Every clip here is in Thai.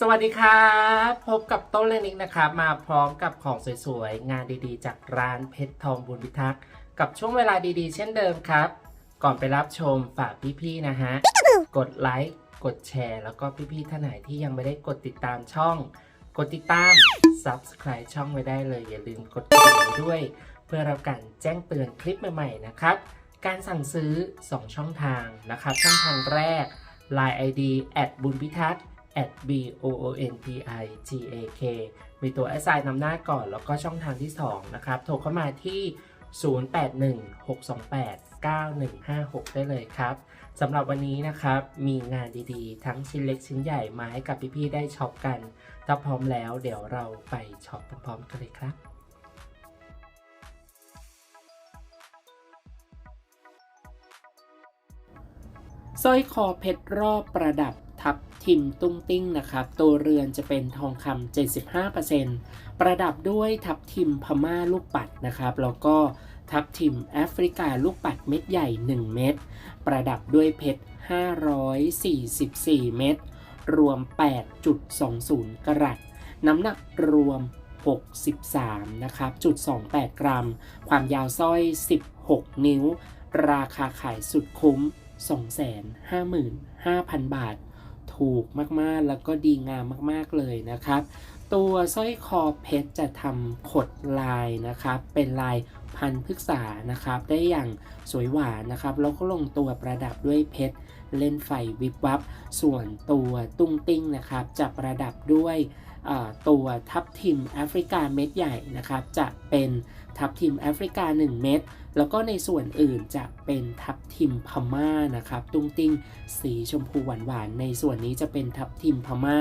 สวัสดีครับพบกับต้นเลนิกนะครับมาพร้อมกับของสวยๆ งานดีๆ จากร้านเพชรทองบุญพิทักษ์กับช่วงเวลาดีๆ เช่นเดิมครับ ก่อนไปรับชมฝากพี่ๆนะฮะ กดไลค์กดแชร์ แล้วก็พี่ๆท่านไหนที่ยังไม่ได้กดติดตามช่อง กดติดตาม Subscribe ช่องไว้ได้เลย อย่าลืมกดกระดิ่งด้วย เพื่อรับการแจ้งเตือนคลิปใหม่ๆนะครับ การสั่งซื้อ 2 ช่องทางนะครับช่องทางแรก Line ID แอดบุญพิทักษ์ at b o o n p i t a k มีตัว s i นำหน้าก่อนแล้วก็ช่องทางที่ 2 นะครับ โทรเข้ามาที่ 0816289156 ได้เลยครับสำหรับวันนี้นะครับ มีงานดีๆ ทั้งชิ้นเล็กชิ้นใหญ่มาให้กับพี่ๆได้ช็อปกัน ถ้าพร้อมแล้วเดี๋ยวเราไปช็อปพร้อมๆกันเลยครับสร้อยคอเพชรรอบประดับ ทับทิมตุ้งติ้งนะครับ ตัวเรือนจะเป็นทองคำ75%ประดับด้วยทับทิมพม่าลูกปัดนะครับ แล้วก็ทับทิมแอฟริกาลูกปัดเม็ดใหญ่ 1 เม็ด ประดับด้วยเพชร 544 เม็ด รวม 8.20 กรัต น้ำหนักรวม 63 นะครับจุด28 กรัม ความยาวสร้อย 16 นิ้ว ราคาขายสุดคุ้ม 255,000 บาท ถูกมากๆ แล้วก็ดีงามมากๆเลยนะครับ ตัวสร้อยคอเพชรจะทำขดลายนะครับ เป็นลายพันพฤกษานะครับ ได้อย่างสวยหวานนะครับ แล้วก็ลงตัวประดับด้วยเพชรเล่นไฟวิบวับ ส่วนตัวตุ้งติ้งนะครับ จะประดับด้วยตัวทับทิมแอฟริกาเม็ดใหญ่นะครับ จะเป็น ทับทิมแอฟริกา 1 เม็ดแล้วก็ในส่วนอื่นจะเป็นทับทิมพม่านะครับ ตุ้งติ้งสีชมพูหวานๆในส่วนนี้จะเป็นทับทิมพม่า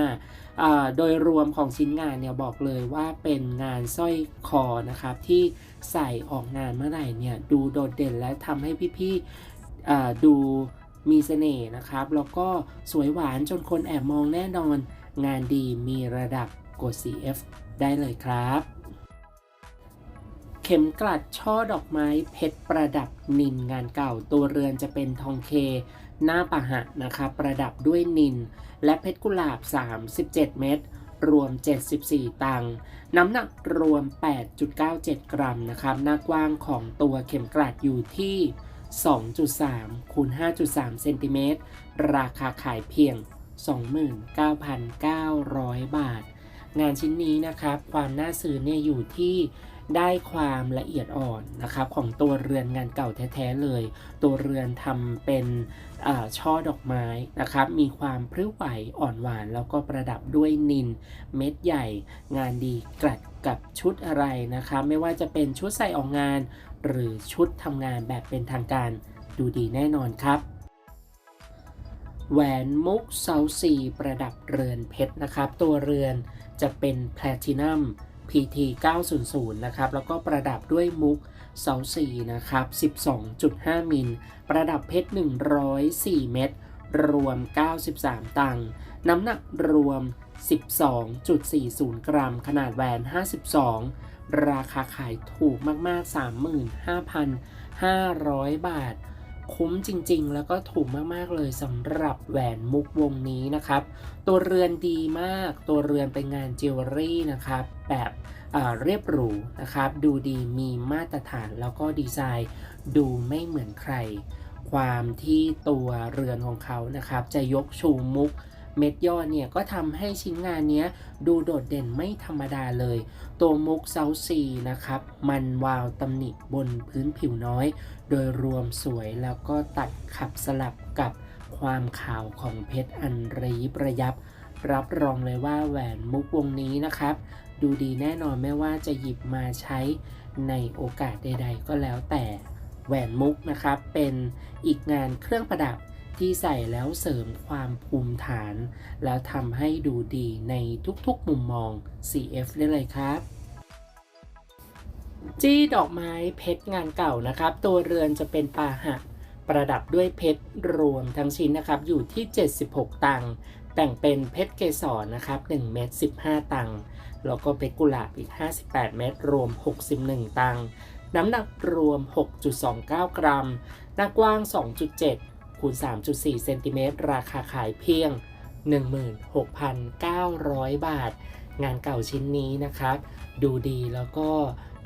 อ่าโดยรวมของชิ้นงานเนี่ยบอกเลยว่าเป็นงานสร้อยคอนะครับ ที่ใส่ออกงานเมื่อไหร่เนี่ยดูโดดเด่นและทำให้พี่ๆดูมีเสน่ห์นะครับ แล้วก็สวยหวานจนคนแอบมองแน่นอน งานดีมีระดับกด CF ได้เลยครับ เข็มกลัดช่อดอกไม้เพชรประดับนินงานเก่า ตัวเรือนจะเป็นทองเค หน้าปะหะนะครับประดับด้วยนิน และเพชรกุหลาบ 37 เม็ดรวม 74 ตังค์น้ำหนักรวม 8.97 กรัมนะครับ หน้ากว้างของตัวเข็มกลัดอยู่ที่ 2.3คูณ5.3 เซนติเมตร ราคาขายเพียง 29,900 บาท งานชิ้นนี้นะครับ ความน่าซื้อเนี่ยอยู่ที่ ได้ความละเอียดอ่อนนะครับของตัวเรือนงานเก่าแท้ๆเลย ตัวเรือนทำเป็นช่อดอกไม้นะครับ มีความพริ้วไหวอ่อนหวาน แล้วก็ประดับด้วยนินเม็ดใหญ่ งานดีกลัดกับชุดอะไรนะครับ ไม่ว่าจะเป็นชุดใส่ออกงาน หรือชุดทำงานแบบเป็นทางการดูดีแน่นอนครับแหวนมุกเซาซีประดับเรือนเพชรนะครับ ตัวเรือนจะเป็นแพลตินัม PT 900 นะครับ แล้วก็ประดับด้วยมุกเซาซีนะครับ 12.5 มิล ประดับเพชร 104 เม็ด รวม 93 ตังค์ น้ำหนักรวม 12.40 กรัม ขนาดแหวน 52 ราคาขายถูกมาก ๆ 35,500 บาท คุ้มจริงๆ แล้วก็ถูกมากๆเลยสำหรับแหวนมุกวงนี้นะครับ ตัวเรือนดีมาก ตัวเรือนเป็นงานจิวเวลรี่นะครับ แบบเรียบหรูนะครับ ดูดีมีมาตรฐานแล้วก็ดีไซน์ ดูไม่เหมือนใคร ความที่ตัวเรือนของเขานะครับ จะยกชูมุก เม็ดยอดเนี่ยก็ทำให้ชิ้นงานเนี้ยดูโดดเด่นไม่ธรรมดาเลย ตัวมุกเซาซีนะครับ มันวาวตำหนิบนพื้นผิวน้อย โดยรวมสวยแล้วก็ตัดขับสลับกับความขาวของเพชรอันระยิบระยับ รับรองเลยว่าแหวนมุกวงนี้นะครับ ดูดีแน่นอนไม่ว่าจะหยิบมาใช้ในโอกาสใด ๆ ก็แล้วแต่แหวนมุกนะครับ เป็นอีกงานเครื่องประดับ ที่ใส่แล้วเสริมความภูมิฐาน แล้วทำให้ดูดีในทุกๆมุมมอง CF ได้เลยครับจี้ดอกไม้เพชรงานเก่านะครับ ตัวเรือนจะเป็นปาหะ ประดับด้วยเพชรรวมทั้งชิ้นนะครับ อยู่ที่ 76 ตังค์แบ่งเป็นเพชรเกสรนะครับ1เม็ด15 ตังค์แล้วก็เพชรกุหลาบอีก 58 เม็ดรวม 61 ตังค์น้ำหนักรวม 6.29 กรัม หน้ากว้าง 2.7 คูณ 3.4 เซนติเมตรราคาขายเพียง 16,900 บาท งานเก่าชิ้นนี้นะครับดูดีแล้วก็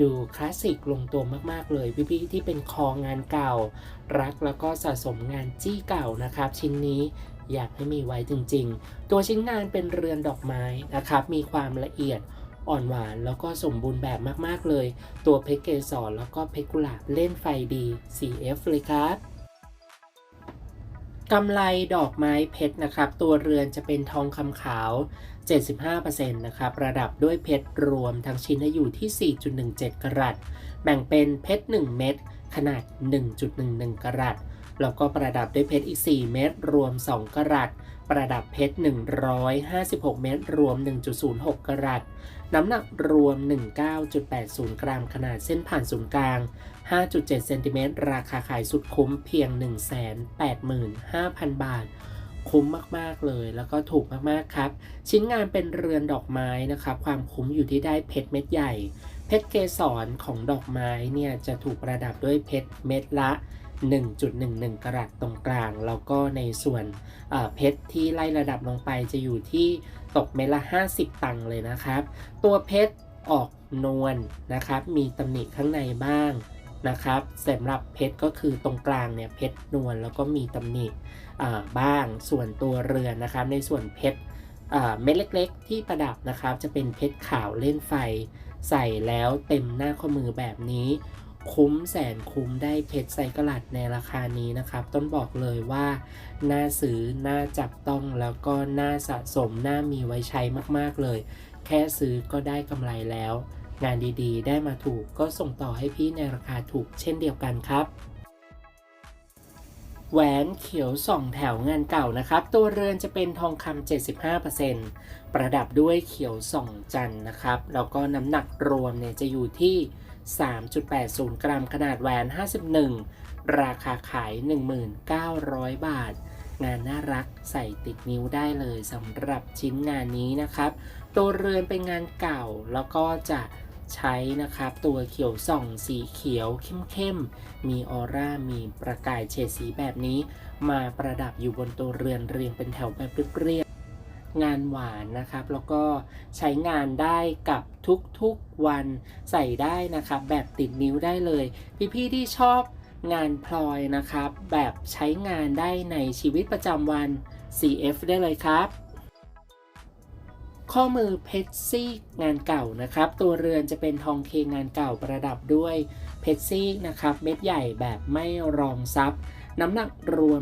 ดูคลาสสิกลงตัวมากๆเลยพี่ๆที่เป็นคองานเก่า รักแล้วก็สะสมงานจี้เก่านะครับ ชิ้นนี้อยากให้มีไว้จริงๆ ตัวชิ้นงานเป็นเรือนดอกไม้นะครับ มีความละเอียดอ่อนหวานแล้วก็สมบูรณ์แบบมากๆเลย ตัวเพชรเกสรแล้วก็เพชรกุหลาบเล่นไฟดี CF เลยครับ กำไรดอกไม้เพชรนะครับ ตัวเรือนจะเป็นทองคำขาว 75%นะครับ ระดับด้วยเพชรรวมทั้งชิ้นให้อยู่ที่ 4.17 กรัต แบ่งเป็นเพชร 1 เม็ดขนาด 1.11 กรัต แล้วก็ประดับด้วยเพชรอีก 4 เม็ดรวม 2 กรัต ประดับเพชร 156 เม็ดรวม 1.06 กรัต น้ำหนักรวม 19.80 กรัม ขนาดเส้นผ่านศูนย์กลาง 5.7 เซนติเมตร ราคาขายสุดคุ้มเพียง 185,000 บาท คุ้มมาก ๆ เลย แล้วก็ถูกมาก ๆ ครับ ชิ้นงานเป็นเรือนดอกไม้นะครับ ความคุ้มอยู่ที่ได้เพชรเม็ดใหญ่ เพชรเกสรของดอกไม้เนี่ยจะถูกประดับด้วยเพชรเม็ดละ 1.11 กรัตตรงกลาง แล้วก็ในส่วนเพชรที่ไล่ระดับลงไปจะอยู่ที่ตกเม็ดละ 50 ตังค์เลยนะครับ ตัวเพชรออกนวลนะครับ มีตำหนิข้างในบ้างนะครับสำหรับเพชรก็คือตรงกลางเนี่ยเพชรนวลแล้วก็มีตำหนิบ้างส่วนตัวเรือนนะครับ ในส่วนเพชรเม็ดเล็ก ๆ ที่ประดับนะครับ จะเป็นเพชรขาวเล่นไฟ ใส่แล้วเต็มหน้าข้อมือแบบนี้ คุ้มแสนคุ้มได้เพชรไซกลัดในราคานี้นะครับ ต้นบอกเลยว่า น่าซื้อ น่าจับต้องแล้วก็น่าสะสม น่ามีไว้ใช้มากๆเลย แค่ซื้อก็ได้กำไรแล้ว งานดีๆ ได้มาถูกก็ส่งต่อให้พี่ในราคาถูกเช่นเดียวกันครับ แหวนเขียวสองแถวงานเก่านะครับ ตัวเรือนจะเป็นทองคำ75%ประดับด้วยเขียวสองจันนะครับ แล้วก็น้ำหนักรวมเนี่ยจะอยู่ที่ 3.80 กรัมขนาดแหวน 51 ราคาขาย 1,900 บาท งานน่ารักใส่ติดนิ้วได้เลยสำหรับชิ้นงานนี้นะครับ ตัวเรือนเป็นงานเก่าแล้วก็จะ ใช้นะครับตัวเขียวส่องสีเขียวเข้มๆ มีออร่า มีประกายเฉดสีแบบนี้ มาประดับอยู่บนตัวเรือนเรียงเป็นแถวแบบเรียบๆงานหวานนะครับ แล้วก็ใช้งานได้กับทุกๆวันใส่ได้นะครับ แบบติดนิ้วได้เลย พี่ๆที่ชอบงานพลอยนะครับ แบบใช้งานได้ในชีวิตประจำวัน CF ได้เลยครับ ข้อมือเพชรซีงานเก่านะครับ ตัวเรือนจะเป็นทองเคงานเก่าประดับด้วยเพชรซีนะครับ เม็ดใหญ่แบบไม่รองซับ น้ำหนักรวม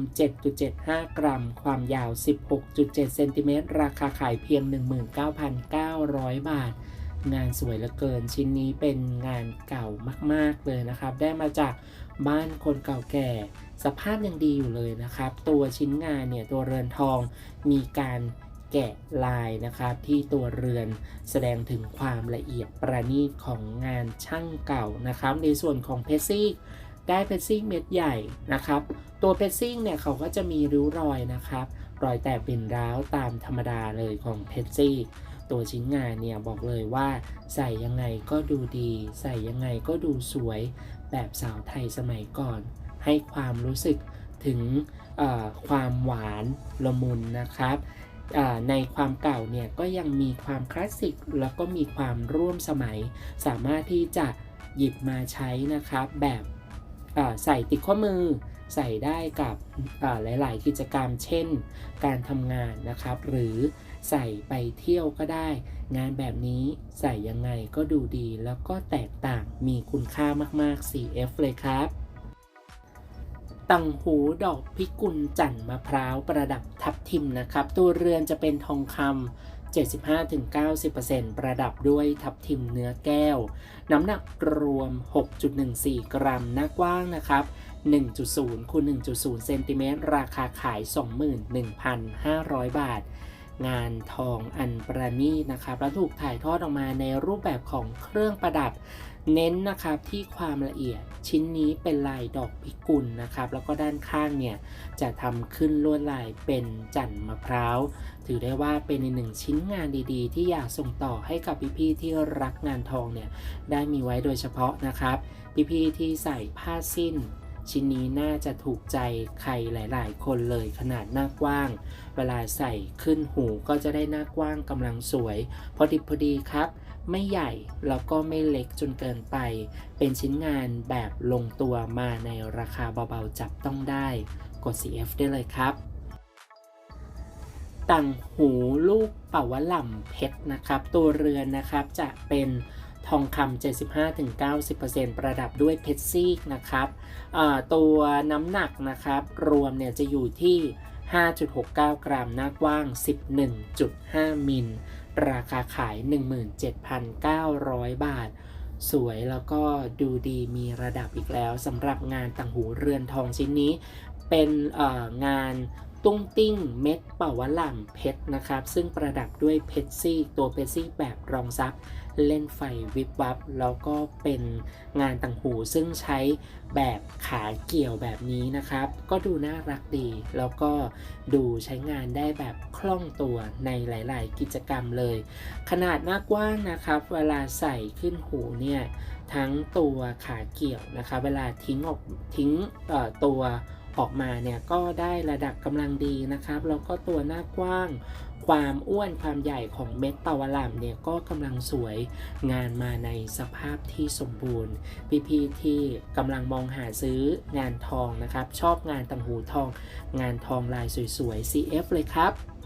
7.75 กรัม ความยาว 16.7 เซนติเมตร ราคาขายเพียง 19,900 บาท งานสวยเหลือเกิน ชิ้นนี้เป็นงานเก่ามากๆเลยนะครับ ได้มาจากบ้านคนเก่าแก่ สภาพยังดีอยู่เลยนะครับ ตัวชิ้นงานเนี่ยตัวเรือนทองมีการ แกะลายนะครับที่ตัวเรือนแสดงถึงความละเอียดประณีตของงานช่างเก่านะครับ ในส่วนของเพชรซีกได้เพชรซีกเม็ดใหญ่นะครับ ตัวเพชรซิ่งเนี่ยเขาก็จะมีริ้วรอยนะครับ รอยแตกเป็นร้าวตามธรรมดาเลยของเพชรซิ่งตัวชิ้นงานเนี่ยบอกเลยว่าใส่ยังไงก็ดูดี ใส่ยังไงก็ดูสวย แบบสาวไทยสมัยก่อน ให้ความรู้สึกถึงความหวานละมุนนะครับ ในความเก่าเนี่ยก็ยังมีความคลาสสิกแล้วก็มีความร่วมสมัย สามารถที่จะหยิบมาใช้นะครับแบบใส่ติดข้อมือใส่ได้กับหลาย ๆ กิจกรรม เช่น การทำงานนะครับ หรือใส่ไปเที่ยวก็ได้ งานแบบนี้ใส่ยังไงก็ดูดี แล้วก็แตกต่างมีคุณค่ามาก ๆ CF เลยครับ ตังหูดอกพิกุลจันทร์มะพร้าวประดับทับทิมนะครับ ตัวเรือนจะเป็นทองคำ75-90%ประดับด้วยทับทิมเนื้อแก้ว น้ำหนักรวม 6.14 กรัม หน้ากว้างนะครับ 1.0คูณ1.0 เซนติเมตร ราคาขาย 21,500 บาท งานทองอันประณีตนะครับและถูกถ่ายทอดออกมาในรูปแบบของเครื่องประดับ เน้นนะครับที่ความละเอียดชิ้นนี้เป็นลายดอกพิกุลนะครับ แล้วก็ด้านข้างเนี่ยจะทำขึ้นลวดลายเป็นจันทร์มะพร้าว ถือได้ว่าเป็นอีกหนึ่งชิ้นงานดีๆ ที่อยากส่งต่อให้กับพี่ๆที่รักงานทองเนี่ยได้มีไว้โดยเฉพาะนะครับ พี่ๆที่ใส่ผ้าสิ้น ชิ้นนี้น่าจะถูกใจใครหลาย ๆ คนเลยขนาดหน้ากว้าง เวลาใส่ขึ้นหูก็จะได้หน้ากว้างกำลังสวย พอดิบพอดีครับ ไม่ใหญ่แล้วก็ไม่เล็กจนเกินไป เป็นชิ้นงานแบบลงตัวมาในราคาเบา ๆ จับต้องได้ กด CF ได้เลยครับต่างหูลูกเป่าวะหล่ำเพชรนะครับ ตัวเรือนนะครับจะเป็น ทองคำ 75-90%ประดับด้วยเพชรซีกนะครับตัวน้ำหนักนะครับรวมเนี่ยจะอยู่ที่ 5.69 กรัมหน้ากว้าง 11.5 มิล ราคาขาย 17,900 บาท สวยแล้วก็ดูดีมีระดับอีกแล้วสำหรับงานต่างหูเรือนทองชิ้นนี้ เป็นงาน ตุ้งติ้งเม็ดเป่าวะหล่ำเพชรนะครับ ซึ่งประดับด้วยเพชรซี่ตัวเพชรซี่แบบรองซับเล่นไฟวิบวับ แล้วก็เป็นงานต่างหูซึ่งใช้แบบขาเกี่ยวแบบนี้นะครับ ก็ดูน่ารักดี แล้วก็ดูใช้งานได้แบบคล่องตัวในหลาย ๆ กิจกรรมเลย ขนาดหน้ากว้างนะครับ เวลาใส่ขึ้นหูเนี่ยทั้งตัวขาเกี่ยวนะคะ เวลาทิ้งออกทิ้งตัว ออกมาเนี่ยก็ได้ระดับกำลังดีนะครับแล้วก็ตัวหน้ากว้าง ความอ้วนความใหญ่ของเม็ดเปาวลามเนี่ยก็กำลังสวยงานมาในสภาพที่สมบูรณ์ พี่ๆที่กำลังมองหาซื้องานทองนะครับ ชอบงานต่างหูทอง งานทองลายสวยๆ CF เลยครับ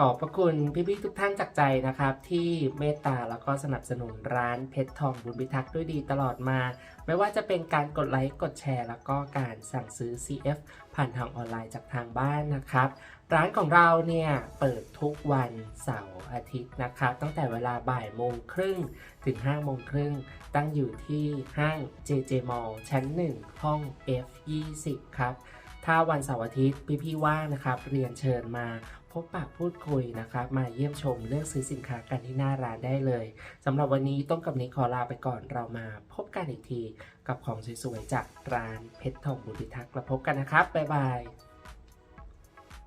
ขอบพระคุณพี่ๆทุกท่านจากใจนะครับ ที่เมตตาแล้วก็สนับสนุนร้านเพชรทองบุญพิทักษ์ด้วยดีตลอดมา ไม่ว่าจะเป็นการกดไลค์กดแชร์ แล้วก็การสั่งซื้อ CF ผ่านทางออนไลน์จากทางบ้านนะครับ ร้านของเราเนี่ยเปิดทุกวันเสาร์อาทิตย์นะครับ ตั้งแต่เวลาบ่ายโมงครึ่งถึง5โมงครึ่งตั้งอยู่ที่ห้าง JJ Mall ชั้น 1 ห้อง F20 ครับ ถ้าวันเสาร์อาทิตย์พี่ๆว่างนะครับเรียนเชิญมาพบปะพูดคุยนะครับมาเยี่ยมชมเลือกซื้อสินค้ากันที่หน้าร้านได้เลยสำหรับวันนี้ต้องกับนี้ขอลาไปก่อนเรามาพบกันอีกที กับของสวยๆจากร้านเพชรทองบุติทักษ์แล้วพบกันนะครับบ๊ายบาย